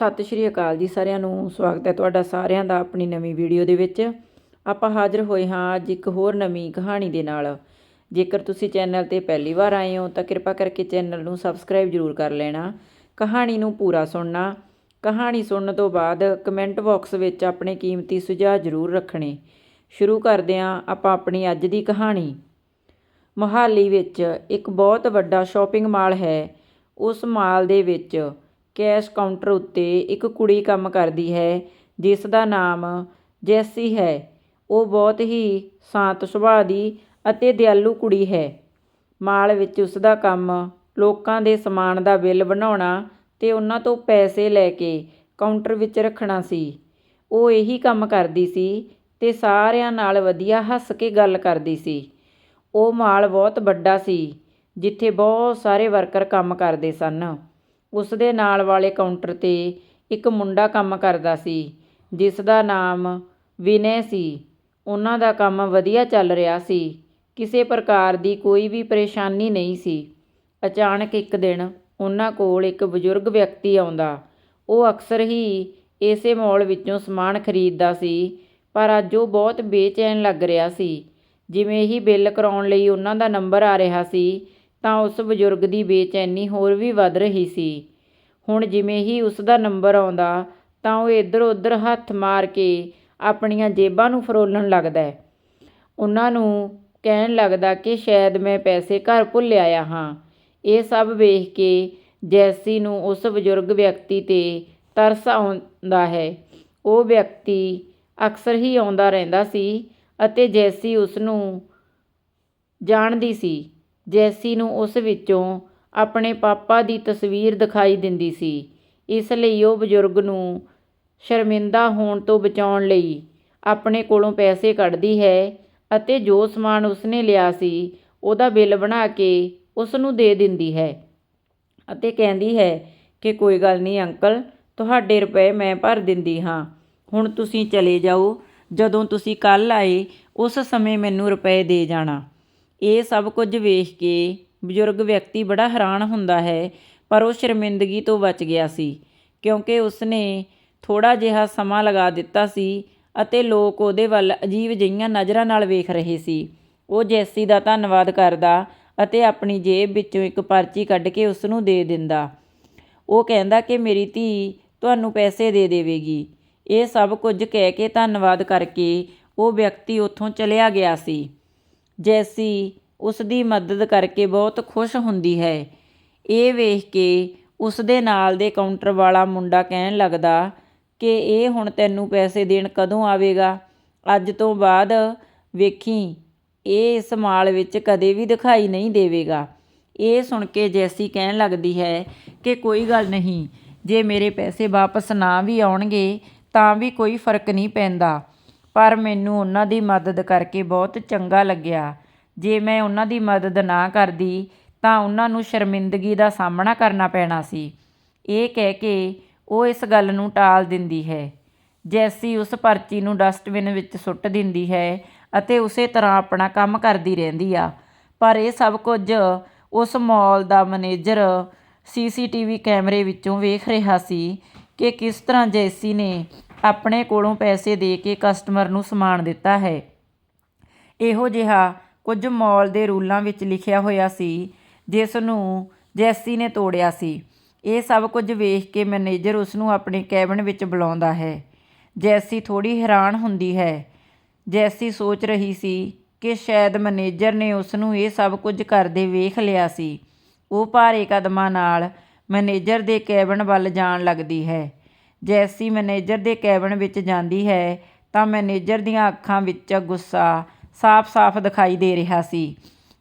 ਸਤਿ ਸ਼੍ਰੀ ਅਕਾਲ ਜੀ ਸਾਰਿਆਂ ਨੂੰ। ਸਵਾਗਤ ਹੈ ਤੁਹਾਡਾ ਸਾਰਿਆਂ ਦਾ ਆਪਣੀ ਨਵੀਂ ਵੀਡੀਓ ਦੇ ਵਿੱਚ। ਆਪਾਂ ਹਾਜ਼ਰ ਹੋਏ ਹਾਂ ਅੱਜ ਇੱਕ ਹੋਰ ਨਵੀਂ ਕਹਾਣੀ ਦੇ ਨਾਲ। ਜੇਕਰ ਤੁਸੀਂ ਚੈਨਲ ਤੇ ਪਹਿਲੀ ਵਾਰ ਆਏ ਹੋ ਤਾਂ ਕਿਰਪਾ ਕਰਕੇ ਚੈਨਲ ਨੂੰ ਸਬਸਕ੍ਰਾਈਬ ਜ਼ਰੂਰ ਕਰ ਲੈਣਾ। ਕਹਾਣੀ ਨੂੰ ਪੂਰਾ ਸੁਣਨਾ। ਕਹਾਣੀ ਸੁਣਨ ਤੋਂ ਬਾਅਦ ਕਮੈਂਟ ਬਾਕਸ ਵਿੱਚ ਆਪਣੇ ਕੀਮਤੀ ਸੁਝਾਅ ਜ਼ਰੂਰ ਰੱਖਣੇ। ਸ਼ੁਰੂ ਕਰਦੇ ਹਾਂ ਆਪਾਂ ਆਪਣੀ ਅੱਜ ਦੀ ਕਹਾਣੀ। ਮੋਹਾਲੀ ਵਿੱਚ ਇੱਕ ਬਹੁਤ ਵੱਡਾ ਸ਼ਾਪਿੰਗ ਮਾਲ ਹੈ। ਉਸ ਮਾਲ ਦੇ ਵਿੱਚ ਕੈਸ਼ ਕਾਊਂਟਰ ਉੱਤੇ ਇੱਕ ਕੁੜੀ ਕੰਮ ਕਰਦੀ ਹੈ, ਜਿਸ ਦਾ ਨਾਮ ਜੈਸੀ ਹੈ। ਉਹ ਬਹੁਤ ਹੀ ਸ਼ਾਂਤ ਸੁਭਾਅ ਦੀ ਅਤੇ ਦਿਆਲੂ ਕੁੜੀ ਹੈ। ਮਾਲ ਵਿੱਚ ਉਸ ਦਾ ਕੰਮ ਲੋਕਾਂ ਦੇ ਸਮਾਨ ਦਾ ਬਿੱਲ ਬਣਾਉਣਾ ਅਤੇ ਉਹਨਾਂ ਤੋਂ ਪੈਸੇ ਲੈ ਕੇ ਕਾਊਂਟਰ ਵਿੱਚ ਰੱਖਣਾ ਸੀ। ਉਹ ਇਹੀ ਕੰਮ ਕਰਦੀ ਸੀ ਅਤੇ ਸਾਰਿਆਂ ਨਾਲ ਵਧੀਆ ਹੱਸ ਕੇ ਗੱਲ ਕਰਦੀ ਸੀ। ਉਹ ਮਾਲ ਬਹੁਤ ਵੱਡਾ ਸੀ, ਜਿੱਥੇ ਬਹੁਤ ਸਾਰੇ ਵਰਕਰ ਕੰਮ ਕਰਦੇ ਸਨ। ਉਸ ਦੇ ਨਾਲ ਵਾਲੇ ਕਾਊਂਟਰ ਤੇ ਇੱਕ ਮੁੰਡਾ ਕੰਮ ਕਰਦਾ ਸੀ ਜਿਸ ਦਾ ਨਾਮ ਵਿਨੈ ਸੀ। ਉਹਨਾਂ ਦਾ ਕੰਮ ਵਧੀਆ ਚੱਲ ਰਿਹਾ ਸੀ। ਕਿਸੇ ਪ੍ਰਕਾਰ ਦੀ ਕੋਈ ਵੀ ਪਰੇਸ਼ਾਨੀ ਨਹੀਂ ਸੀ। ਅਚਾਨਕ ਇੱਕ ਦਿਨ ਉਹਨਾਂ ਕੋਲ ਇੱਕ ਬਜ਼ੁਰਗ ਵਿਅਕਤੀ ਆਉਂਦਾ। ਉਹ ਅਕਸਰ ਹੀ ਇਸੇ ਮਾਲ ਵਿੱਚੋਂ ਸਮਾਨ ਖਰੀਦਦਾ ਸੀ, ਪਰ ਅੱਜ ਉਹ ਬਹੁਤ ਬੇਚੈਨ ਲੱਗ ਰਿਹਾ ਸੀ। ਜਿਵੇਂ ਹੀ ਬਿੱਲ ਕਰਾਉਣ ਲਈ ਉਹਨਾਂ ਦਾ ਨੰਬਰ ਆ ਰਿਹਾ ਸੀ ਤਾਂ ਉਸ ਬਜ਼ੁਰਗ ਦੀ ਬੇਚੈਨੀ ਹੋਰ ਵੀ ਵੱਧ ਰਹੀ ਸੀ। ਹੁਣ ਜਿਵੇਂ ਹੀ ਉਸ ਦਾ ਨੰਬਰ ਆਉਂਦਾ, ਤਾਂ ਉਹ ਇੱਧਰ ਉੱਧਰ ਹੱਥ ਮਾਰ ਕੇ ਆਪਣੀਆਂ ਜੇਬਾਂ ਨੂੰ ਫਰੋਲਣ ਲੱਗਦਾ ਉਹਨਾਂ ਨੂੰ ਕਹਿਣ ਲੱਗਦਾ ਕਿ ਸ਼ਾਇਦ ਮੈਂ ਪੈਸੇ ਘਰ ਭੁੱਲ ਆਇਆ ਹਾਂ। ਇਹ ਸਭ ਵੇਖ ਕੇ ਜੈਸੀ ਨੂੰ ਉਸ ਬਜ਼ੁਰਗ ਵਿਅਕਤੀ ਤੇ ਤਰਸ ਆਉਂਦਾ ਹੈ। ਉਹ ਵਿਅਕਤੀ ਅਕਸਰ ਹੀ ਆਉਂਦਾ ਰਹਿੰਦਾ ਸੀ ਅਤੇ ਜੈਸੀ ਉਸ ਨੂੰ ਜਾਣਦੀ ਸੀ। ਜੈਸੀ ਨੂੰ ਉਸ ਵਿੱਚੋਂ ਆਪਣੇ ਪਾਪਾ ਦੀ ਤਸਵੀਰ ਦਿਖਾਈ ਦਿੰਦੀ ਸੀ। ਇਸ ਲਈ ਉਹ ਬਜ਼ੁਰਗ ਨੂੰ ਸ਼ਰਮਿੰਦਾ ਹੋਣ ਤੋਂ ਬਚਾਉਣ ਲਈ ਆਪਣੇ ਕੋਲੋਂ ਪੈਸੇ ਕੱਢਦੀ ਹੈ ਅਤੇ ਜੋ ਸਮਾਨ ਉਸਨੇ ਲਿਆ ਸੀ, ਉਹਦਾ ਬਿੱਲ ਬਣਾ ਕੇ ਉਸ ਨੂੰ ਦੇ ਦਿੰਦੀ ਹੈ ਅਤੇ ਕਹਿੰਦੀ ਹੈ ਕਿ, ਕੋਈ ਗੱਲ ਨਹੀਂ ਅੰਕਲ, ਤੁਹਾਡੇ ਰੁਪਏ ਮੈਂ ਭਰ ਦਿੰਦੀ ਹਾਂ। ਹੁਣ ਤੁਸੀਂ ਚਲੇ ਜਾਓ। ਜਦੋਂ ਤੁਸੀਂ ਕੱਲ ਆਏ, ਉਸ ਸਮੇਂ ਮੈਨੂੰ ਰੁਪਏ ਦੇ ਜਾਣਾ। ਇਹ ਸਭ ਕੁਝ ਵੇਖ ਕੇ ਬਜ਼ੁਰਗ ਵਿਅਕਤੀ ਬੜਾ ਹੈਰਾਨ ਹੁੰਦਾ ਹੈ, ਪਰ ਉਹ ਸ਼ਰਮਿੰਦਗੀ ਤੋਂ ਬਚ ਗਿਆ ਸੀ, ਕਿਉਂਕਿ ਉਸਨੇ ਥੋੜਾ ਜਿਹਾ ਸਮਾਂ ਲਗਾ ਦਿੱਤਾ ਸੀ ਅਤੇ ਲੋਕ ਉਹਦੇ ਵੱਲ ਅਜੀਬ ਜਿਹੀਆਂ ਨਜ਼ਰਾਂ ਨਾਲ ਵੇਖ ਰਹੇ ਸੀ। ਉਹ ਜੈਸੀ ਦਾ ਧੰਨਵਾਦ ਕਰਦਾ ਅਤੇ ਆਪਣੀ ਜੇਬ ਵਿੱਚੋਂ ਇੱਕ ਪਰਚੀ ਕੱਢ ਕੇ ਉਸ ਨੂੰ ਦੇ ਦਿੰਦਾ। ਉਹ ਕਹਿੰਦਾ ਕਿ ਮੇਰੀ ਧੀ ਤੁਹਾਨੂੰ ਪੈਸੇ ਦੇ ਦੇਵੇਗੀ। ਇਹ ਸਭ ਕੁਝ ਕਹਿ ਕੇ ਧੰਨਵਾਦ ਕਰਕੇ ਉਹ ਵਿਅਕਤੀ ਉੱਥੋਂ ਚਲਿਆ ਗਿਆ ਸੀ। ਜੈਸੀ ਉਸ ਦੀ ਮਦਦ ਕਰਕੇ ਬਹੁਤ ਖੁਸ਼ ਹੁੰਦੀ ਹੈ। ਇਹ ਵੇਖ ਕੇ ਉਸ ਦੇ ਨਾਲ ਦੇ ਕਾਊਂਟਰ ਵਾਲਾ ਮੁੰਡਾ ਕਹਿਣ ਲੱਗਦਾ ਕਿ ਇਹ ਹੁਣ ਤੈਨੂੰ ਪੈਸੇ ਦੇਣ ਕਦੋਂ ਆਵੇਗਾ? ਅੱਜ ਤੋਂ ਬਾਅਦ ਵੇਖੀ, ਇਹ ਇਸ ਮਾਲ ਵਿੱਚ ਕਦੇ ਵੀ ਦਿਖਾਈ ਨਹੀਂ ਦੇਵੇਗਾ। ਇਹ ਸੁਣ ਕੇ ਜੈਸੀ ਕਹਿਣ ਲੱਗਦੀ ਹੈ ਕਿ ਕੋਈ ਗੱਲ ਨਹੀਂ, ਜੇ ਮੇਰੇ ਪੈਸੇ ਵਾਪਸ ਨਾ ਵੀ ਆਉਣਗੇ ਤਾਂ ਵੀ ਕੋਈ ਫ਼ਰਕ ਨਹੀਂ ਪੈਂਦਾ। ਪਰ ਮੈਨੂੰ ਉਹਨਾਂ ਦੀ ਮਦਦ ਕਰਕੇ ਬਹੁਤ ਚੰਗਾ ਲੱਗਿਆ। ਜੇ ਮੈਂ ਉਹਨਾਂ ਦੀ ਮਦਦ ਨਾ ਕਰਦੀ, ਤਾਂ ਉਹਨਾਂ ਨੂੰ ਸ਼ਰਮਿੰਦਗੀ ਦਾ ਸਾਹਮਣਾ ਕਰਨਾ ਪੈਣਾ ਸੀ। ਇਹ ਕਹਿ ਕੇ ਉਹ ਇਸ ਗੱਲ ਨੂੰ ਟਾਲ ਦਿੰਦੀ ਹੈ। ਜੈਸੀ ਉਸ ਪਰਚੀ ਨੂੰ ਡਸਟਬਿਨ ਵਿੱਚ ਸੁੱਟ ਦਿੰਦੀ ਹੈ ਅਤੇ ਉਸੇ ਤਰ੍ਹਾਂ ਆਪਣਾ ਕੰਮ ਕਰਦੀ ਰਹਿੰਦੀ ਆ। ਪਰ ਇਹ ਸਭ ਕੁਝ ਉਸ ਮਾਲ ਦਾ ਮੈਨੇਜਰ ਸੀਸੀਟੀਵੀ ਕੈਮਰੇ ਵਿੱਚੋਂ ਵੇਖ ਰਿਹਾ ਸੀ ਕਿ ਕਿਸ ਤਰ੍ਹਾਂ ਜੈਸੀ ਨੇ ਆਪਣੇ ਕੋਲੋਂ ਪੈਸੇ ਦੇ ਕੇ ਕਸਟਮਰ ਨੂੰ ਸਮਾਨ ਦਿੱਤਾ ਹੈ। ਇਹੋ ਜਿਹਾ ਕੁਝ ਮਾਲ ਦੇ ਰੂਲਾਂ ਵਿੱਚ ਲਿਖਿਆ ਹੋਇਆ ਸੀ, ਜਿਸ ਨੂੰ ਜੈਸੀ ਨੇ ਤੋੜਿਆ ਸੀ। ਇਹ ਸਭ ਕੁਝ ਵੇਖ ਕੇ ਮੈਨੇਜਰ ਉਸ ਨੂੰ ਆਪਣੇ ਕੈਬਨ ਵਿੱਚ ਬੁਲਾਉਂਦਾ ਹੈ। ਜੈਸੀ ਥੋੜੀ ਹੈਰਾਨ ਹੁੰਦੀ ਹੈ। ਜੈਸੀ ਸੋਚ ਰਹੀ ਸੀ ਕਿ ਸ਼ਾਇਦ ਮੈਨੇਜਰ ਨੇ ਉਸ ਨੂੰ ਇਹ ਸਭ ਕੁਝ ਕਰਦੇ ਵੇਖ ਲਿਆ ਸੀ। ਉਹ ਭਾਰੇ ਕਦਮਾਂ ਨਾਲ ਮੈਨੇਜਰ ਦੇ ਕੈਬਨ ਵੱਲ ਜਾਣ ਲੱਗਦੀ ਹੈ। ਜੈਸੀ ਮੈਨੇਜਰ ਦੇ ਕੈਬਨ ਵਿੱਚ ਜਾਂਦੀ ਹੈ, ਤਾਂ ਮੈਨੇਜਰ ਦੀਆਂ ਅੱਖਾਂ ਵਿੱਚ ਗੁੱਸਾ ਸਾਫ਼-ਸਾਫ਼ ਦਿਖਾਈ ਦੇ ਰਿਹਾ ਸੀ।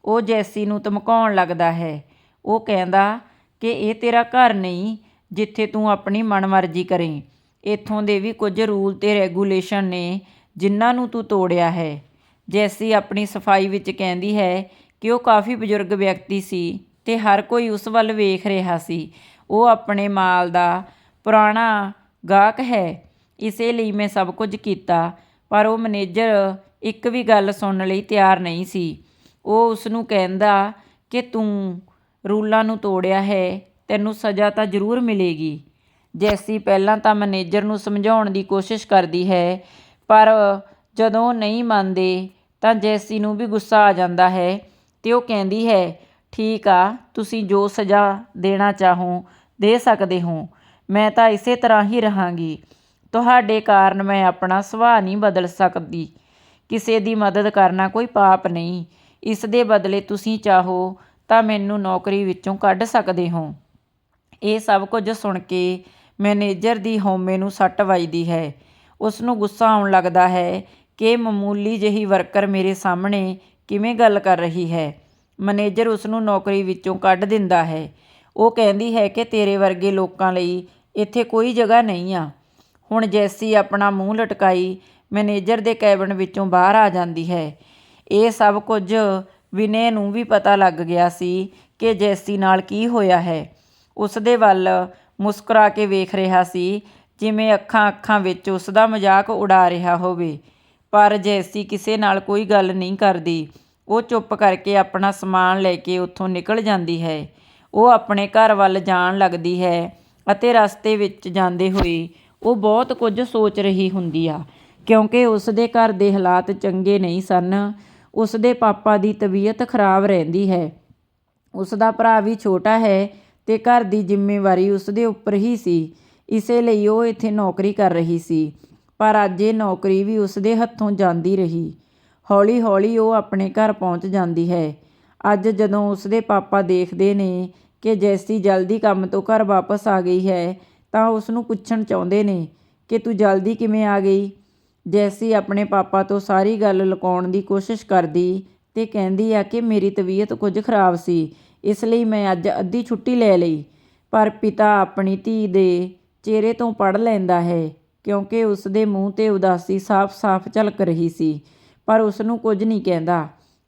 ਉਹ ਜੈਸੀ ਨੂੰ ਧਮਕਾਉਣ ਲੱਗਦਾ ਹੈ। ਉਹ ਕਹਿੰਦਾ ਕਿ ਇਹ ਤੇਰਾ ਘਰ ਨਹੀਂ, ਜਿੱਥੇ ਤੂੰ ਆਪਣੀ ਮਨਮਰਜ਼ੀ ਕਰੇ। ਇੱਥੋਂ ਦੇ ਵੀ ਕੁਝ ਰੂਲ ਤੇ ਰੈਗੂਲੇਸ਼ਨ ਨੇ ਜਿਨ੍ਹਾਂ ਨੂੰ ਤੂੰ ਤੋੜਿਆ ਹੈ। ਜੈਸੀ ਆਪਣੀ ਸਫ਼ਾਈ ਵਿੱਚ ਕਹਿੰਦੀ ਹੈ ਕਿ ਉਹ ਕਾਫੀ ਬਜ਼ੁਰਗ ਵਿਅਕਤੀ ਸੀ ਤੇ ਹਰ ਕੋਈ ਉਸ ਵੱਲ ਵੇਖ ਰਿਹਾ ਸੀ। ਉਹ ਆਪਣੇ ਮਾਲ ਦਾ ਪੁਰਾਣਾ ਗਾਹਕ ਹੈ। ਇਸੇ ਲਈ ਮੈਂ ਸਭ ਕੁਝ ਕੀਤਾ, ਪਰ ਉਹ ਮੈਨੇਜਰ ਇੱਕ ਵੀ ਗੱਲ ਸੁਣਨ ਲਈ ਤਿਆਰ ਨਹੀਂ ਸੀ। ਉਹ ਉਸ ਨੂੰ ਕਹਿੰਦਾ ਕਿ ਤੂੰ ਰੂਲਾਂ ਨੂੰ ਤੋੜਿਆ ਹੈ, ਤੈਨੂੰ ਸਜ਼ਾ ਤਾਂ ਜ਼ਰੂਰ ਮਿਲੇਗੀ। ਜੈਸੀ ਪਹਿਲਾਂ ਤਾਂ ਮੈਨੇਜਰ ਨੂੰ ਸਮਝਾਉਣ ਦੀ ਕੋਸ਼ਿਸ਼ ਕਰਦੀ ਹੈ, ਪਰ ਜਦੋਂ ਨਹੀਂ ਮੰਨਦੇ ਤਾਂ ਜੈਸੀ ਨੂੰ ਵੀ ਗੁੱਸਾ ਆ ਜਾਂਦਾ ਹੈ ਤੇ ਉਹ ਕਹਿੰਦੀ ਹੈ, ਠੀਕ ਆ, ਤੁਸੀਂ ਜੋ ਸਜ਼ਾ ਦੇਣਾ ਚਾਹੋ, ਦੇ ਸਕਦੇ ਹੋ। ਮੈਂ ਤਾਂ ਇਸੇ ਤਰ੍ਹਾਂ ਹੀ ਰਹਾਂਗੀ। ਤੁਹਾਡੇ ਕਾਰਨ ਮੈਂ ਆਪਣਾ ਸੁਭਾਅ ਨਹੀਂ ਬਦਲ ਸਕਦੀ। ਕਿਸੇ ਦੀ ਮਦਦ ਕਰਨਾ ਕੋਈ ਪਾਪ ਨਹੀਂ। ਇਸ ਦੇ ਬਦਲੇ ਤੁਸੀਂ ਚਾਹੋ ਤਾਂ ਮੈਨੂੰ ਨੌਕਰੀ ਵਿੱਚੋਂ ਕੱਢ ਸਕਦੇ ਹੋ। ਇਹ ਸਭ ਕੁਝ ਸੁਣ ਕੇ ਮੈਨੇਜਰ ਦੀ ਹਉਮੈ ਨੂੰ ਸੱਟ ਵੱਜਦੀ ਹੈ। ਉਸ ਨੂੰ ਗੁੱਸਾ ਆਉਣ ਲੱਗਦਾ ਹੈ ਕਿ ਮਾਮੂਲੀ ਜਿਹੀ ਵਰਕਰ ਮੇਰੇ ਸਾਹਮਣੇ ਕਿਵੇਂ ਗੱਲ ਕਰ ਰਹੀ ਹੈ। ਮੈਨੇਜਰ ਉਸ ਨੂੰ ਨੌਕਰੀ ਵਿੱਚੋਂ ਕੱਢ ਦਿੰਦਾ ਹੈ। ਉਹ ਕਹਿੰਦੀ ਹੈ ਕਿ ਤੇਰੇ ਵਰਗੇ ਲੋਕਾਂ ਲਈ ਇੱਥੇ ਕੋਈ ਜਗ੍ਹਾ ਨਹੀਂ ਆ। ਹੁਣ ਜੈਸੀ ਆਪਣਾ ਮੂੰਹ ਲਟਕਾਈ ਮੈਨੇਜਰ ਦੇ ਕੈਬਨ ਵਿੱਚੋਂ ਬਾਹਰ ਆ ਜਾਂਦੀ ਹੈ। ਇਹ ਸਭ ਕੁਝ ਵਿਨੇ ਨੂੰ ਵੀ ਪਤਾ ਲੱਗ ਗਿਆ ਸੀ ਕਿ ਜੈਸੀ ਨਾਲ ਕੀ ਹੋਇਆ ਹੈ। ਉਸ ਦੇ ਵੱਲ ਮੁਸਕਰਾ ਕੇ ਵੇਖ ਰਿਹਾ ਸੀ ਜਿਵੇਂ ਅੱਖਾਂ ਅੱਖਾਂ ਵਿੱਚ ਉਸ ਦਾ ਮਜ਼ਾਕ ਉਡਾ ਰਿਹਾ ਹੋਵੇ। ਪਰ ਜੈਸੀ ਕਿਸੇ ਨਾਲ ਕੋਈ ਗੱਲ ਨਹੀਂ ਕਰਦੀ। ਉਹ ਚੁੱਪ ਕਰਕੇ ਆਪਣਾ ਸਮਾਨ ਲੈ ਕੇ ਉੱਥੋਂ ਨਿਕਲ ਜਾਂਦੀ ਹੈ। ਉਹ ਆਪਣੇ ਘਰ ਵੱਲ ਜਾਣ ਲੱਗਦੀ ਹੈ। ਅਤੇ ਰਸਤੇ ਵਿੱਚ ਜਾਂਦੇ ਹੋਏ ਉਹ ਬਹੁਤ ਕੁਝ ਸੋਚ ਰਹੀ ਹੁੰਦੀ ਆ। ਕਿਉਂਕਿ ਉਸ ਦੇ ਘਰ ਦੇ ਹਾਲਾਤ ਚੰਗੇ ਨਹੀਂ ਸਨ। ਉਸ ਦੇ ਪਾਪਾ ਦੀ ਤਬੀਅਤ ਖਰਾਬ ਰਹਿੰਦੀ ਹੈ। ਉਸ ਦਾ ਭਰਾ ਵੀ ਛੋਟਾ ਹੈ ਤੇ ਘਰ ਦੀ ਜ਼ਿੰਮੇਵਾਰੀ ਉਸ ਦੇ ਉੱਪਰ ਹੀ ਸੀ। ਇਸੇ ਲਈ ਉਹ ਇੱਥੇ ਨੌਕਰੀ ਕਰ ਰਹੀ ਸੀ। ਪਰ ਅੱਜ ਇਹ ਨੌਕਰੀ ਵੀ ਉਸ ਦੇ ਹੱਥੋਂ ਜਾਂਦੀ ਰਹੀ। ਹੌਲੀ ਹੌਲੀ ਉਹ ਆਪਣੇ ਘਰ ਪਹੁੰਚ ਜਾਂਦੀ ਹੈ। ਅੱਜ ਜਦੋਂ ਉਸ ਦੇ ਪਾਪਾ ਦੇਖਦੇ ਨੇ ਕਿ ਜੈਸੀ ਜਲਦੀ ਕੰਮ ਤੋਂ ਘਰ ਵਾਪਸ ਆ ਗਈ ਹੈ, ਤਾਂ ਉਸ ਨੂੰ ਪੁੱਛਣ ਚਾਹੁੰਦੇ ਨੇ ਕਿ ਤੂੰ ਜਲਦੀ ਕਿਵੇਂ ਆ ਗਈ? ਜੈਸੀ ਆਪਣੇ ਪਾਪਾ ਤੋਂ ਸਾਰੀ ਗੱਲ ਲੁਕਾਉਣ ਦੀ ਕੋਸ਼ਿਸ਼ ਕਰਦੀ ਤੇ ਕਹਿੰਦੀ ਆ ਕਿ ਮੇਰੀ ਤਬੀਅਤ ਕੁਝ ਖਰਾਬ ਸੀ, ਇਸ ਲਈ ਮੈਂ ਅੱਜ ਅੱਧੀ ਛੁੱਟੀ ਲੈ ਲਈ। ਪਰ ਪਿਤਾ ਆਪਣੀ ਧੀ ਦੇ ਚਿਹਰੇ ਤੋਂ ਪੜ ਲੈਂਦਾ ਹੈ, ਕਿਉਂਕਿ ਉਸ ਦੇ ਮੂੰਹ ਤੇ ਉਦਾਸੀ ਸਾਫ਼-ਸਾਫ਼ ਝਲਕ ਰਹੀ ਸੀ, ਪਰ ਉਸ ਨੂੰ ਕੁਝ ਨਹੀਂ ਕਹਿੰਦਾ।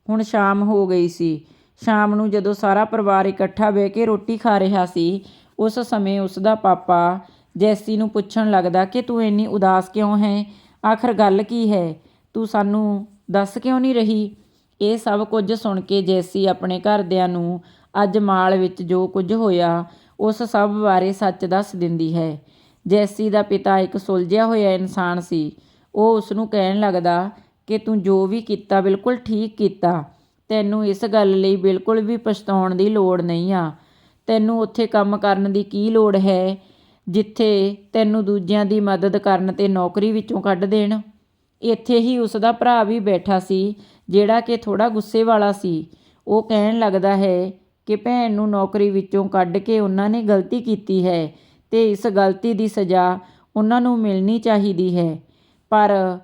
ਹੁਣ ਸ਼ਾਮ ਹੋ ਗਈ ਸੀ ਸ਼ਾਮ ਨੂੰ ਜਦੋਂ ਸਾਰਾ ਪਰਿਵਾਰ ਇਕੱਠਾ ਬਹਿ ਕੇ ਰੋਟੀ ਖਾ ਰਿਹਾ ਸੀ, ਉਸ ਸਮੇਂ ਉਸ ਦਾ ਪਾਪਾ ਜੈਸੀ ਨੂੰ ਪੁੱਛਣ ਲੱਗਦਾ, ਕਿ ਤੂੰ ਇੰਨੀ ਉਦਾਸ ਕਿਉਂ ਹੈ? ਆਖਰ ਗੱਲ ਕੀ ਹੈ? ਤੂੰ ਸਾਨੂੰ ਦੱਸ ਕਿਉਂ ਨਹੀਂ ਰਹੀ? ਇਹ ਸਭ ਕੁਝ ਸੁਣ ਕੇ ਜੈਸੀ ਆਪਣੇ ਘਰਦਿਆਂ ਨੂੰ ਅੱਜ ਮਾਲ ਵਿੱਚ ਜੋ ਕੁਝ ਹੋਇਆ, ਉਸ ਸਭ ਬਾਰੇ ਸੱਚ ਦੱਸ ਦਿੰਦੀ ਹੈ। ਜੈਸੀ ਦਾ ਪਿਤਾ ਇੱਕ ਸੁਲਝਿਆ ਹੋਇਆ ਇਨਸਾਨ ਸੀ। ਉਹ ਉਸ ਨੂੰ ਕਹਿਣ ਲੱਗਦਾ ਕਿ ਤੂੰ ਜੋ ਵੀ ਕੀਤਾ, ਬਿਲਕੁਲ ਠੀਕ ਕੀਤਾ। ਤੈਨੂੰ ਇਸ ਗੱਲ ਲਈ ਬਿਲਕੁਲ ਵੀ ਪਛਤਾਉਣ ਦੀ ਲੋੜ ਨਹੀਂ ਆ। ਤੈਨੂੰ ਉੱਥੇ ਕੰਮ ਕਰਨ ਦੀ ਕੀ ਲੋੜ ਹੈ, ਜਿੱਥੇ ਤੈਨੂੰ ਦੂਜਿਆਂ ਦੀ ਮਦਦ ਕਰਨ ਤੇ ਨੌਕਰੀ ਵਿੱਚੋਂ ਕੱਢ ਦੇਣ? ਇੱਥੇ ਹੀ ਉਸ ਦਾ ਭਰਾ ਵੀ ਬੈਠਾ ਸੀ, ਜਿਹੜਾ ਕਿ ਥੋੜਾ ਗੁੱਸੇ ਵਾਲਾ ਸੀ। ਉਹ ਕਹਿਣ ਲੱਗਦਾ ਹੈ ਕਿ ਭੈਣ ਨੂੰ ਨੌਕਰੀ ਵਿੱਚੋਂ ਕੱਢ ਕੇ ਉਹਨਾਂ ਨੇ ਗਲਤੀ ਕੀਤੀ ਹੈ ਤੇ ਇਸ ਗਲਤੀ ਦੀ ਸਜ਼ਾ ਉਹਨਾਂ ਨੂੰ ਮਿਲਣੀ ਚਾਹੀਦੀ ਹੈ। ਪਰ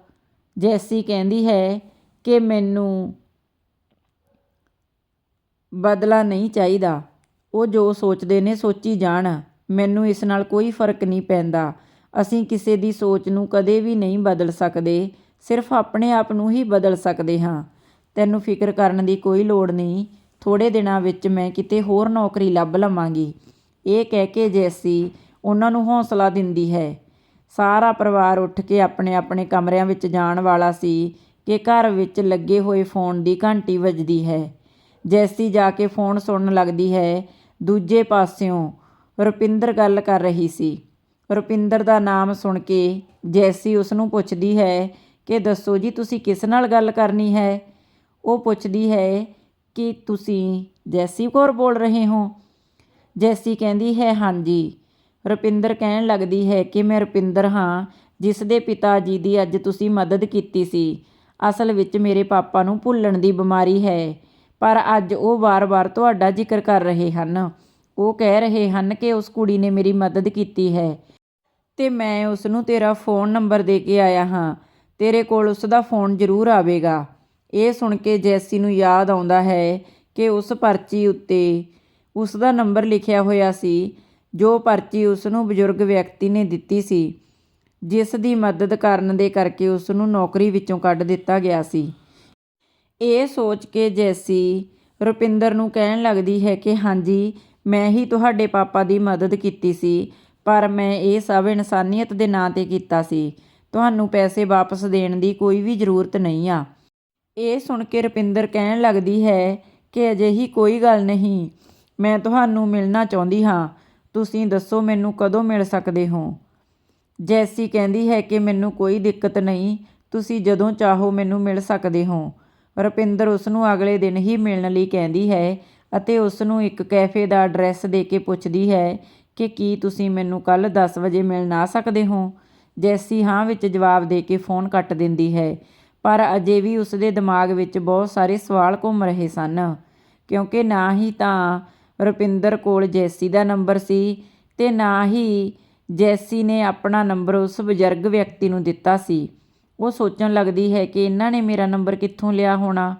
ਜੈਸੀ ਕਹਿੰਦੀ ਹੈ ਕਿ ਮੈਨੂੰ ਬਦਲਾ ਨਹੀਂ ਚਾਹੀਦਾ। ਉਹ ਜੋ ਸੋਚਦੇ ਨੇ ਸੋਚੀ ਜਾਣ। ਮੈਨੂੰ ਇਸ ਨਾਲ ਕੋਈ ਫ਼ਰਕ ਨਹੀਂ ਪੈਂਦਾ। ਅਸੀਂ ਕਿਸੇ ਦੀ ਸੋਚ ਨੂੰ ਕਦੇ ਵੀ ਨਹੀਂ ਬਦਲ ਸਕਦੇ। ਸਿਰਫ ਆਪਣੇ ਆਪ ਨੂੰ ਹੀ ਬਦਲ ਸਕਦੇ ਹਾਂ। ਤੈਨੂੰ ਫਿਕਰ ਕਰਨ ਦੀ ਕੋਈ ਲੋੜ ਨਹੀਂ। ਥੋੜੇ ਦਿਨਾਂ ਵਿੱਚ ਮੈਂ ਕਿਤੇ ਹੋਰ ਨੌਕਰੀ ਲੱਭ ਲਵਾਂਗੀ। ਇਹ ਕਹਿ ਕੇ ਜੈਸੀ ਉਹਨਾਂ ਨੂੰ ਹੌਸਲਾ ਦਿੰਦੀ ਹੈ। ਸਾਰਾ ਪਰਿਵਾਰ ਉੱਠ ਕੇ ਆਪਣੇ ਆਪਣੇ ਕਮਰਿਆਂ ਵਿੱਚ ਜਾਣ ਵਾਲਾ ਸੀ ਕਿ ਘਰ ਵਿੱਚ ਲੱਗੇ ਹੋਏ ਫੋਨ ਦੀ ਘੰਟੀ ਵੱਜਦੀ ਹੈ। ਜੈਸੀ ਜਾ ਕੇ ਫੋਨ ਸੁਣਨ ਲੱਗਦੀ ਹੈ, ਦੂਜੇ ਪਾਸਿਓਂ ਰੁਪਿੰਦਰ ਗੱਲ ਕਰ ਰਹੀ ਸੀ। ਰੁਪਿੰਦਰ ਦਾ ਨਾਮ ਸੁਣ ਕੇ ਜੈਸੀ ਉਸ ਨੂੰ ਪੁੱਛਦੀ ਹੈ ਕਿ ਦੱਸੋ ਜੀ, ਤੁਸੀਂ ਕਿਸ ਨਾਲ ਗੱਲ ਕਰਨੀ ਹੈ? ਉਹ ਪੁੱਛਦੀ ਹੈ ਕਿ ਤੁਸੀਂ ਜੈਸੀ ਕੌਰ ਬੋਲ ਰਹੇ ਹੋ? ਜੈਸੀ ਕਹਿੰਦੀ ਹੈ, ਹਾਂਜੀ। ਰੁਪਿੰਦਰ ਕਹਿਣ ਲੱਗਦੀ ਹੈ ਕਿ ਮੈਂ ਰੁਪਿੰਦਰ ਹਾਂ, ਜਿਸ ਦੇ ਪਿਤਾ ਜੀ ਦੀ ਅੱਜ ਤੁਸੀਂ ਮਦਦ ਕੀਤੀ ਸੀ। ਅਸਲ ਵਿੱਚ ਮੇਰੇ ਪਾਪਾ ਨੂੰ ਭੁੱਲਣ ਦੀ ਬਿਮਾਰੀ ਹੈ। ਪਰ ਅੱਜ ਉਹ ਵਾਰ-ਵਾਰ ਤੁਹਾਡਾ ਜ਼ਿਕਰ ਕਰ ਰਹੇ ਹਨ। ਉਹ ਕਹਿ ਰਹੇ ਹਨ ਕਿ ਉਸ ਕੁੜੀ ਨੇ ਮੇਰੀ ਮਦਦ ਕੀਤੀ ਹੈ ਤੇ ਮੈਂ ਉਸਨੂੰ ਤੇਰਾ ਫੋਨ ਨੰਬਰ ਦੇ ਕੇ ਆਇਆ ਹਾਂ। ਤੇਰੇ ਕੋਲ ਉਸਦਾ ਫੋਨ ਜ਼ਰੂਰ ਆਵੇਗਾ। ਇਹ ਸੁਣ ਕੇ ਜੈਸੀ ਨੂੰ ਯਾਦ ਆਉਂਦਾ ਹੈ ਕਿ ਉਸ ਪਰਚੀ ਉੱਤੇ ਉਸਦਾ ਨੰਬਰ ਲਿਖਿਆ ਹੋਇਆ ਸੀ, ਜੋ ਪਰਚੀ ਉਸਨੂੰ ਬਜ਼ੁਰਗ ਵਿਅਕਤੀ ਨੇ ਦਿੱਤੀ ਸੀ, ਜਿਸ ਦੀ ਮਦਦ ਕਰਨ ਦੇ ਕਰਕੇ ਉਸਨੂੰ ਨੌਕਰੀ ਵਿੱਚੋਂ ਕੱਢ ਦਿੱਤਾ ਗਿਆ ਸੀ। ਇਹ ਸੋਚ ਕੇ ਜੈਸੀ ਰੁਪਿੰਦਰ ਨੂੰ ਕਹਿਣ ਲੱਗਦੀ ਹੈ ਕਿ ਹਾਂਜੀ, ਮੈਂ ਹੀ ਤੁਹਾਡੇ ਪਾਪਾ ਦੀ ਮਦਦ ਕੀਤੀ ਸੀ, ਪਰ ਮੈਂ ਇਹ ਸਭ ਇਨਸਾਨੀਅਤ ਦੇ ਨਾਂ ਤੇ ਕੀਤਾ ਸੀ। ਤੁਹਾਨੂੰ ਪੈਸੇ ਵਾਪਸ ਦੇਣ ਦੀ ਕੋਈ ਵੀ ਜ਼ਰੂਰਤ ਨਹੀਂ ਆ। ਇਹ ਸੁਣ ਕੇ ਰੁਪਿੰਦਰ ਕਹਿਣ ਲੱਗਦੀ ਹੈ ਕਿ ਅਜਿਹੀ ਕੋਈ ਗੱਲ ਨਹੀਂ, ਮੈਂ ਤੁਹਾਨੂੰ ਮਿਲਣਾ ਚਾਹੁੰਦੀ ਹਾਂ। ਤੁਸੀਂ ਦੱਸੋ ਮੈਨੂੰ ਕਦੋਂ ਮਿਲ ਸਕਦੇ ਹੋ? ਜੈਸੀ ਕਹਿੰਦੀ ਹੈ ਕਿ ਮੈਨੂੰ ਕੋਈ ਦਿੱਕਤ ਨਹੀਂ, ਤੁਸੀਂ ਜਦੋਂ ਚਾਹੋ ਮੈਨੂੰ ਮਿਲ ਸਕਦੇ ਹੋ। ਰੁਪਿੰਦਰ ਉਸ ਨੂੰ ਅਗਲੇ ਦਿਨ ਹੀ ਮਿਲਣ ਲਈ ਕਹਿੰਦੀ ਹੈ ਅਤੇ ਉਸ ਨੂੰ ਇੱਕ ਕੈਫੇ ਦਾ ਐਡਰੈਸ ਦੇ ਕੇ ਪੁੱਛਦੀ ਹੈ ਕਿ ਕੀ ਤੁਸੀਂ ਮੈਨੂੰ ਕੱਲ 10 ਵਜੇ ਮਿਲਣ ਆ ਸਕਦੇ ਹੋ? ਜੈਸੀ ਹਾਂ ਵਿੱਚ ਜਵਾਬ ਦੇ ਕੇ ਫੋਨ ਕੱਟ ਦਿੰਦੀ ਹੈ। ਪਰ ਅਜੇ ਵੀ ਉਸ ਦੇ ਦਿਮਾਗ ਵਿੱਚ ਬਹੁਤ ਸਾਰੇ ਸਵਾਲ ਘੁੰਮ ਰਹੇ ਸਨ। ਕਿਉਂਕਿ ਨਾ ਹੀ ਤਾਂ ਰੁਪਿੰਦਰ ਕੋਲ ਜੈਸੀ ਦਾ ਨੰਬਰ ਸੀ ਤੇ ਨਾ ਹੀ ਜੈਸੀ ਨੇ ਆਪਣਾ ਨੰਬਰ ਉਸ ਬਜ਼ੁਰਗ ਵਿਅਕਤੀ ਨੂੰ ਦਿੱਤਾ ਸੀ। ਉਹ ਸੋਚਣ ਲੱਗਦੀ ਹੈ ਕਿ ਇਹਨਾਂ ਨੇ ਮੇਰਾ ਨੰਬਰ ਕਿੱਥੋਂ ਲਿਆ ਹੋਣਾ।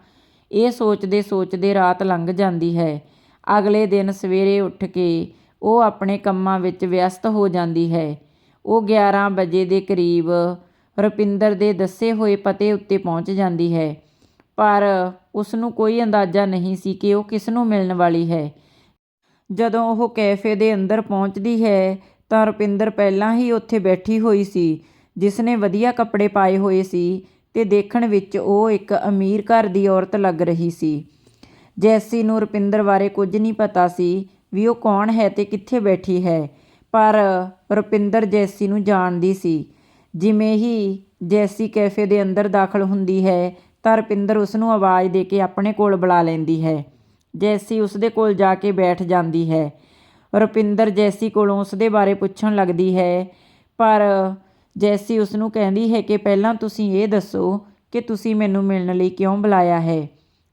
ਇਹ ਸੋਚਦੇ ਸੋਚਦੇ ਰਾਤ ਲੰਘ ਜਾਂਦੀ ਹੈ। ਅਗਲੇ ਦਿਨ ਸਵੇਰੇ ਉੱਠ ਕੇ ਉਹ ਆਪਣੇ ਕੰਮਾਂ ਵਿੱਚ ਵਿਅਸਤ ਹੋ ਜਾਂਦੀ ਹੈ। ਉਹ 11 ਵਜੇ ਦੇ ਕਰੀਬ ਰੁਪਿੰਦਰ ਦੇ ਦੱਸੇ ਹੋਏ ਪਤੇ ਉੱਤੇ ਪਹੁੰਚ ਜਾਂਦੀ ਹੈ। ਪਰ ਉਸ ਨੂੰ ਕੋਈ ਅੰਦਾਜ਼ਾ ਨਹੀਂ ਸੀ ਕਿ ਉਹ ਕਿਸ ਨੂੰ ਮਿਲਣ ਵਾਲੀ ਹੈ। ਜਦੋਂ ਉਹ ਕੈਫੇ ਦੇ ਅੰਦਰ ਪਹੁੰਚਦੀ ਹੈ ਤਾਂ ਰੁਪਿੰਦਰ ਪਹਿਲਾਂ ਹੀ ਉੱਥੇ ਬੈਠੀ ਹੋਈ ਸੀ। ਜਿਸ ਨੇ ਵਧੀਆ ਕੱਪੜੇ ਪਾਏ ਹੋਏ ਸੀ ਤੇ ਦੇਖਣ ਵਿੱਚ ਉਹ ਇੱਕ ਅਮੀਰ ਘਰ ਦੀ ਔਰਤ ਲੱਗ ਰਹੀ ਸੀ। ਜੈਸੀ ਨੂੰ ਰੁਪਿੰਦਰ ਬਾਰੇ ਕੁਝ ਨਹੀਂ ਪਤਾ ਸੀ ਵੀ ਉਹ ਕੌਣ ਹੈ ਤੇ ਕਿੱਥੇ ਬੈਠੀ ਹੈ, ਪਰ ਰੁਪਿੰਦਰ ਜੈਸੀ ਨੂੰ ਜਾਣਦੀ ਸੀ। ਜਿਵੇਂ ਹੀ ਜੈਸੀ ਕੈਫੇ ਦੇ ਅੰਦਰ ਦਾਖਲ ਹੁੰਦੀ ਹੈ, ਤਾਂ ਰੁਪਿੰਦਰ ਉਸ ਨੂੰ ਆਵਾਜ਼ ਦੇ ਕੇ ਆਪਣੇ ਕੋਲ ਬੁਲਾ ਲੈਂਦੀ ਹੈ। ਜੈਸੀ ਉਸ ਦੇ ਕੋਲ ਜਾ ਕੇ ਬੈਠ ਜਾਂਦੀ ਹੈ। ਰੁਪਿੰਦਰ ਜੈਸੀ ਕੋਲੋਂ ਉਸ ਦੇ ਬਾਰੇ ਪੁੱਛਣ ਲੱਗਦੀ ਹੈ, ਪਰ ਜੈਸੀ ਉਸ ਨੂੰ ਕਹਿੰਦੀ ਹੈ ਕਿ ਪਹਿਲਾਂ ਤੁਸੀਂ ਇਹ ਦੱਸੋ ਕਿ ਤੁਸੀਂ ਮੈਨੂੰ ਮਿਲਣ ਲਈ ਕਿਉਂ ਬੁਲਾਇਆ ਹੈ?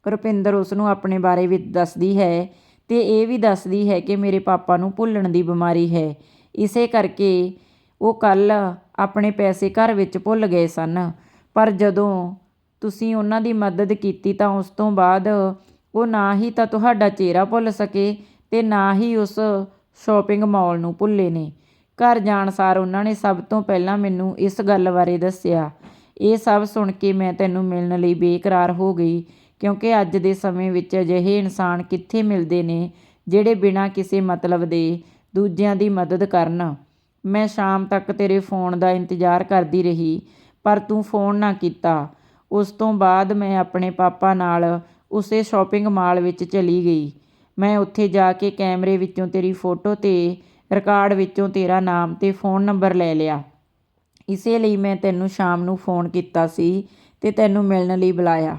ਰੁਪਿੰਦਰ ਉਸ ਨੂੰ ਆਪਣੇ ਬਾਰੇ ਵੀ ਦੱਸਦੀ ਹੈ ਤੇ ਇਹ ਵੀ ਦੱਸਦੀ ਹੈ ਕਿ ਮੇਰੇ ਪਾਪਾ ਨੂੰ ਭੁੱਲਣ ਦੀ ਬਿਮਾਰੀ ਹੈ। ਇਸੇ ਕਰਕੇ ਉਹ ਕੱਲ ਆਪਣੇ ਪੈਸੇ ਘਰ ਵਿੱਚ ਭੁੱਲ ਗਏ ਸਨ। ਪਰ ਜਦੋਂ ਤੁਸੀਂ ਉਹਨਾਂ ਦੀ ਮਦਦ ਕੀਤੀ ਤਾਂ ਉਸ ਤੋਂ ਬਾਅਦ ਉਹ ਨਾ ਹੀ ਤਾਂ ਤੁਹਾਡਾ ਚਿਹਰਾ ਭੁੱਲ ਸਕੇ ਤੇ ਨਾ ਹੀ ਉਸ ਸ਼ਾਪਿੰਗ ਮਾਲ ਨੂੰ ਭੁੱਲੇ ਨੇ। ਘਰ ਜਾਣ ਸਾਰ ਉਹਨਾਂ ਨੇ ਸਭ ਤੋਂ ਪਹਿਲਾਂ ਮੈਨੂੰ ਇਸ ਗੱਲ ਬਾਰੇ ਦੱਸਿਆ। ਇਹ ਸਭ ਸੁਣ ਕੇ ਮੈਂ ਤੈਨੂੰ ਮਿਲਣ ਲਈ ਬੇਕਰਾਰ ਹੋ ਗਈ, ਕਿਉਂਕਿ ਅੱਜ ਦੇ ਸਮੇਂ ਵਿੱਚ ਅਜਿਹੇ ਇਨਸਾਨ ਕਿੱਥੇ ਮਿਲਦੇ ਨੇ ਜਿਹੜੇ ਬਿਨਾਂ ਕਿਸੇ ਮਤਲਬ ਦੇ ਦੂਜਿਆਂ ਦੀ ਮਦਦ ਕਰਨ। ਮੈਂ ਸ਼ਾਮ ਤੱਕ ਤੇਰੇ ਫੋਨ ਦਾ ਇੰਤਜ਼ਾਰ ਕਰਦੀ ਰਹੀ, ਪਰ ਤੂੰ ਫੋਨ ਨਾ ਕੀਤਾ। ਉਸ ਤੋਂ ਬਾਅਦ ਮੈਂ ਆਪਣੇ ਪਾਪਾ ਨਾਲ ਉਸੇ ਸ਼ਾਪਿੰਗ ਮਾਲ ਵਿੱਚ ਚਲੀ ਗਈ। ਮੈਂ ਉੱਥੇ ਜਾ ਕੇ ਕੈਮਰੇ ਵਿੱਚੋਂ ਤੇਰੀ ਫੋਟੋ ਤੇ ਰਿਕਾਰਡ ਵਿੱਚੋਂ ਤੇਰਾ ਨਾਮ ਤੇ ਫੋਨ ਨੰਬਰ ਲੈ ਲਿਆ। ਇਸੇ ਲਈ ਮੈਂ ਤੈਨੂੰ ਸ਼ਾਮ ਨੂੰ ਫੋਨ ਕੀਤਾ ਸੀ ਤੇ ਤੈਨੂੰ ਮਿਲਣ ਲਈ ਬੁਲਾਇਆ।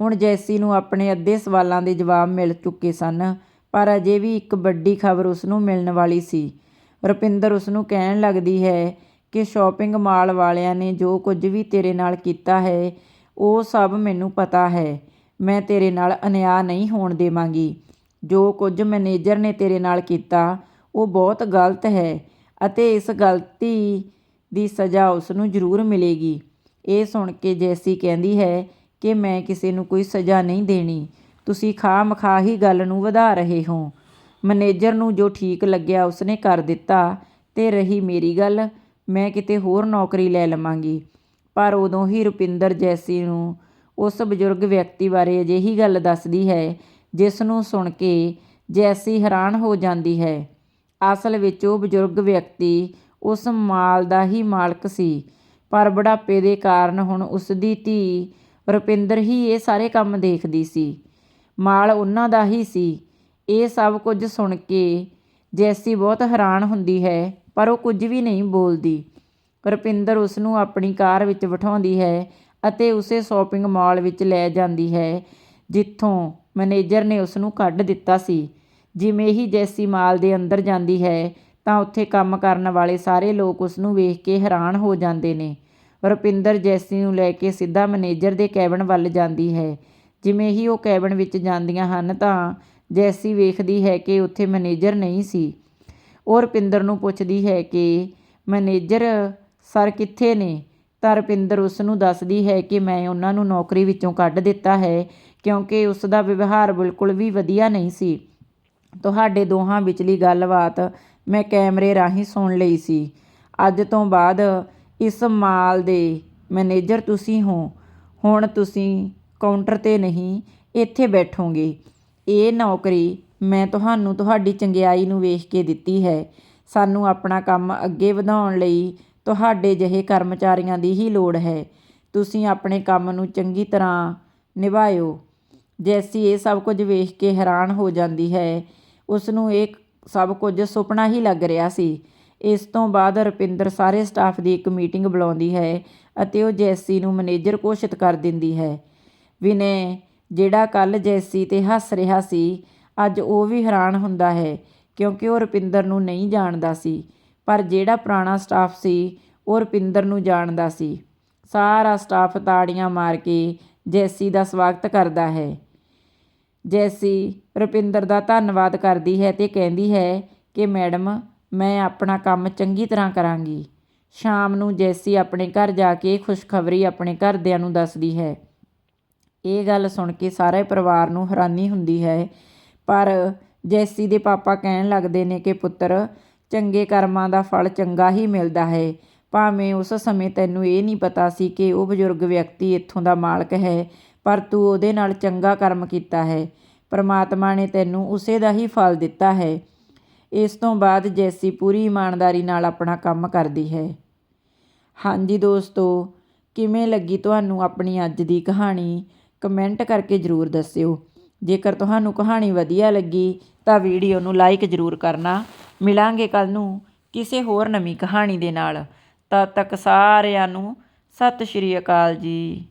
ਹੁਣ ਜੈਸੀ ਨੂੰ ਆਪਣੇ ਅੱਧੇ ਸਵਾਲਾਂ ਦੇ ਜਵਾਬ ਮਿਲ ਚੁੱਕੇ ਸਨ, ਪਰ ਅਜੇ ਵੀ ਇੱਕ ਵੱਡੀ ਖਬਰ ਉਸ ਨੂੰ ਮਿਲਣ ਵਾਲੀ ਸੀ। ਰੁਪਿੰਦਰ ਉਸ ਨੂੰ ਕਹਿਣ ਲੱਗਦੀ ਹੈ ਕਿ ਸ਼ਾਪਿੰਗ ਮਾਲ ਵਾਲਿਆਂ ਨੇ ਜੋ ਕੁਝ ਵੀ ਤੇਰੇ ਨਾਲ ਕੀਤਾ ਹੈ, ਉਹ ਸਭ ਮੈਨੂੰ ਪਤਾ ਹੈ। ਮੈਂ ਤੇਰੇ ਨਾਲ ਅਨਿਆਂ ਨਹੀਂ ਹੋਣ ਦੇਵਾਂਗੀ। ਜੋ ਕੁਝ ਮੈਨੇਜਰ ਨੇ ਤੇਰੇ ਨਾਲ ਕੀਤਾ ਉਹ ਬਹੁਤ ਗਲਤ ਹੈ ਅਤੇ ਇਸ ਗਲਤੀ ਦੀ ਸਜ਼ਾ ਉਸ ਨੂੰ ਜ਼ਰੂਰ ਮਿਲੇਗੀ। ਇਹ ਸੁਣ ਕੇ ਜੈਸੀ ਕਹਿੰਦੀ ਹੈ ਕਿ ਮੈਂ ਕਿਸੇ ਨੂੰ ਕੋਈ ਸਜ਼ਾ ਨਹੀਂ ਦੇਣੀ। ਤੁਸੀਂ ਖਾਹ ਮਖਾਹ ਹੀ ਗੱਲ ਨੂੰ ਵਧਾ ਰਹੇ ਹੋ। ਮੈਨੇਜਰ ਨੂੰ ਜੋ ਠੀਕ ਲੱਗਿਆ ਉਸਨੇ ਕਰ ਦਿੱਤਾ ਤੇ ਰਹੀ ਮੇਰੀ ਗੱਲ। ਮੈਂ ਕਿਤੇ ਹੋਰ ਨੌਕਰੀ ਲੈ ਲਵਾਂਗੀ। ਪਰ ਉਦੋਂ ਹੀ ਰੁਪਿੰਦਰ ਜੈਸੀ ਨੂੰ ਉਸ ਬਜ਼ੁਰਗ ਵਿਅਕਤੀ ਬਾਰੇ ਅਜਿਹੀ ਗੱਲ ਦੱਸਦੀ ਹੈ ਜਿਸ ਨੂੰ ਸੁਣ ਕੇ ਜੈਸੀ ਹੈਰਾਨ ਹੋ ਜਾਂਦੀ ਹੈ। ਅਸਲ ਵਿੱਚ ਉਹ ਬਜ਼ੁਰਗ ਵਿਅਕਤੀ ਉਸ ਮਾਲ ਦਾ ਹੀ ਮਾਲਕ ਸੀ। ਪਰ ਬੁਢਾਪੇ ਦੇ ਕਾਰਨ ਹੁਣ ਉਸ ਦੀ ਧੀ ਰੁਪਿੰਦਰ ਹੀ ਇਹ ਸਾਰੇ ਕੰਮ ਦੇਖਦੀ ਸੀ। ਮਾਲ ਉਹਨਾਂ ਦਾ ਹੀ ਸੀ। ਇਹ ਸਭ ਕੁਝ ਸੁਣ ਕੇ ਜੈਸੀ ਬਹੁਤ ਹੈਰਾਨ ਹੁੰਦੀ ਹੈ, ਪਰ ਉਹ ਕੁਝ ਵੀ ਨਹੀਂ ਬੋਲਦੀ। ਰੁਪਿੰਦਰ ਉਸ ਨੂੰ ਆਪਣੀ ਕਾਰ ਵਿੱਚ ਬਿਠਾਉਂਦੀ ਹੈ ਅਤੇ ਉਸੇ ਸ਼ਾਪਿੰਗ ਮਾਲ ਵਿੱਚ ਲੈ ਜਾਂਦੀ ਹੈ, ਜਿੱਥੋਂ ਮੈਨੇਜਰ ਨੇ ਉਸ ਨੂੰ ਕੱਢ ਦਿੱਤਾ ਸੀ। ਜਿਵੇਂ ਹੀ ਜੈਸੀ ਮਾਲ ਦੇ ਅੰਦਰ ਜਾਂਦੀ ਹੈ, ਤਾਂ ਉੱਥੇ ਕੰਮ ਕਰਨ ਵਾਲੇ ਸਾਰੇ ਲੋਕ ਉਸ ਨੂੰ ਵੇਖ ਕੇ ਹੈਰਾਨ ਹੋ ਜਾਂਦੇ ਨੇ। ਰੁਪਿੰਦਰ ਜੈਸੀ ਨੂੰ ਲੈ ਕੇ ਸਿੱਧਾ ਮੈਨੇਜਰ ਦੇ ਕੈਬਨ ਵੱਲ ਜਾਂਦੀ ਹੈ। ਜਿਵੇਂ ਹੀ ਉਹ ਕੈਬਨ ਵਿੱਚ ਜਾਂਦੀਆਂ ਹਨ, ਤਾਂ ਜੈਸੀ ਵੇਖਦੀ ਹੈ ਕਿ ਉੱਥੇ ਮੈਨੇਜਰ ਨਹੀਂ ਸੀ। ਉਹ ਰੁਪਿੰਦਰ ਨੂੰ ਪੁੱਛਦੀ ਹੈ ਕਿ, ਮੈਨੇਜਰ, ਸਰ ਕਿੱਥੇ ਨੇ? ਤਾਂ ਰੁਪਿੰਦਰ ਉਸ ਨੂੰ ਦੱਸਦੀ ਹੈ ਕਿ ਮੈਂ ਉਹਨਾਂ ਨੂੰ ਨੌਕਰੀ ਵਿੱਚੋਂ ਕੱਢ ਦਿੱਤਾ ਹੈ, ਕਿਉਂਕਿ ਉਸ ਦਾ ਵਿਵਹਾਰ ਬਿਲਕੁਲ ਵੀ ਵਧੀਆ ਨਹੀਂ ਸੀ। ਤੁਹਾਡੇ ਦੋਹਾਂ ਵਿਚਲੀ ਗੱਲਬਾਤ ਮੈਂ ਕੈਮਰੇ ਰਾਹੀਂ ਸੁਣ ਲਈ ਸੀ। ਅੱਜ ਤੋਂ ਬਾਅਦ ਇਸ ਮਾਲ ਦੇ ਮੈਨੇਜਰ ਤੁਸੀਂ ਹੋ। ਹੁਣ ਤੁਸੀਂ ਕਾਊਂਟਰ ਤੇ ਨਹੀਂ, ਇੱਥੇ ਬੈਠੋਗੇ। ਇਹ ਨੌਕਰੀ ਮੈਂ ਤੁਹਾਨੂੰ ਤੁਹਾਡੀ ਚੰਗਿਆਈ ਨੂੰ ਵੇਖ ਕੇ ਦਿੱਤੀ ਹੈ। ਸਾਨੂੰ ਆਪਣਾ ਕੰਮ ਅੱਗੇ ਵਧਾਉਣ ਲਈ ਤੁਹਾਡੇ ਜਿਹੇ ਕਰਮਚਾਰੀਆਂ ਦੀ ਹੀ ਲੋੜ ਹੈ। ਤੁਸੀਂ ਆਪਣੇ ਕੰਮ ਨੂੰ ਚੰਗੀ ਤਰ੍ਹਾਂ ਨਿਭਾਇਓ। ਜੈਸੀ ਇਹ ਸਭ ਕੁਝ ਵੇਖ ਕੇ ਹੈਰਾਨ ਹੋ ਜਾਂਦੀ ਹੈ ਉਸ ਨੂੰ ਇਹ ਸਭ ਕੁਝ ਸੁਪਨਾ ਹੀ ਲੱਗ ਰਿਹਾ ਸੀ। ਇਸ ਤੋਂ ਬਾਅਦ ਰੁਪਿੰਦਰ ਸਾਰੇ ਸਟਾਫ ਦੀ ਇੱਕ ਮੀਟਿੰਗ ਬੁਲਾਉਂਦੀ ਹੈ ਅਤੇ ਉਹ ਜੈਸੀ ਨੂੰ ਮੈਨੇਜਰ ਘੋਸ਼ਿਤ ਕਰ ਦਿੰਦੀ ਹੈ। ਵਿਨੇ, ਜਿਹੜਾ ਕੱਲ ਜੈਸੀ ਤੇ ਹੱਸ ਰਿਹਾ ਸੀ, ਅੱਜ ਉਹ ਵੀ ਹੈਰਾਨ ਹੁੰਦਾ ਹੈ, ਕਿਉਂਕਿ ਉਹ ਰੁਪਿੰਦਰ ਨੂੰ ਨਹੀਂ ਜਾਣਦਾ ਸੀ। ਪਰ ਜਿਹੜਾ ਪੁਰਾਣਾ ਸਟਾਫ ਸੀ, ਉਹ ਰੁਪਿੰਦਰ ਨੂੰ ਜਾਣਦਾ ਸੀ। ਸਾਰਾ ਸਟਾਫ ਤਾੜੀਆਂ ਮਾਰ ਕੇ ਜੈਸੀ ਦਾ ਸਵਾਗਤ ਕਰਦਾ ਹੈ। ਜੈਸੀ ਰੁਪਿੰਦਰ ਦਾ ਧੰਨਵਾਦ ਕਰਦੀ ਹੈ ਅਤੇ ਕਹਿੰਦੀ ਹੈ ਕਿ ਮੈਡਮ, ਮੈਂ ਆਪਣਾ ਕੰਮ ਚੰਗੀ ਤਰ੍ਹਾਂ ਕਰਾਂਗੀ। ਸ਼ਾਮ ਨੂੰ ਜੈਸੀ ਆਪਣੇ ਘਰ ਜਾ ਕੇ ਖੁਸ਼ਖਬਰੀ ਆਪਣੇ ਘਰਦਿਆਂ ਨੂੰ ਦੱਸਦੀ ਹੈ। ਇਹ ਗੱਲ ਸੁਣ ਕੇ ਸਾਰੇ ਪਰਿਵਾਰ ਨੂੰ ਹੈਰਾਨੀ ਹੁੰਦੀ ਹੈ। ਪਰ ਜੈਸੀ ਦੇ ਪਾਪਾ ਕਹਿਣ ਲੱਗਦੇ ਨੇ ਕਿ ਪੁੱਤਰ, ਚੰਗੇ ਕਰਮਾਂ ਦਾ ਫਲ ਚੰਗਾ ਹੀ ਮਿਲਦਾ ਹੈ। ਭਾਵੇਂ ਉਸ ਸਮੇਂ ਤੈਨੂੰ ਇਹ ਨਹੀਂ ਪਤਾ ਸੀ ਕਿ ਉਹ ਬਜ਼ੁਰਗ ਵਿਅਕਤੀ ਇੱਥੋਂ ਦਾ ਮਾਲਕ ਹੈ ਪਰ ਤੂੰ ਉਹਦੇ ਨਾਲ ਚੰਗਾ ਕਰਮ ਕੀਤਾ ਹੈ। ਪਰਮਾਤਮਾ ਨੇ ਤੈਨੂੰ ਉਸੇ ਦਾ ਹੀ ਫਲ ਦਿੱਤਾ ਹੈ। ਇਸ ਤੋਂ ਬਾਅਦ ਜੈਸੀ ਪੂਰੀ ਇਮਾਨਦਾਰੀ ਨਾਲ ਆਪਣਾ ਕੰਮ ਕਰਦੀ ਹੈ। ਹਾਂਜੀ ਦੋਸਤੋ, ਕਿਵੇਂ ਲੱਗੀ ਤੁਹਾਨੂੰ ਆਪਣੀ ਅੱਜ ਦੀ ਕਹਾਣੀ? ਕਮੈਂਟ ਕਰਕੇ ਜ਼ਰੂਰ ਦੱਸਿਓ। ਜੇਕਰ ਤੁਹਾਨੂੰ ਕਹਾਣੀ ਵਧੀਆ ਲੱਗੀ, ਤਾਂ ਵੀਡੀਓ ਨੂੰ ਲਾਈਕ ਜ਼ਰੂਰ ਕਰਨਾ। ਮਿਲਾਂਗੇ ਕੱਲ ਨੂੰ ਕਿਸੇ ਹੋਰ ਨਵੀਂ ਕਹਾਣੀ ਦੇ ਨਾਲ। ਤਦ ਤੱਕ ਸਾਰਿਆਂ ਨੂੰ ਸਤਿ ਸ਼੍ਰੀ ਅਕਾਲ ਜੀ।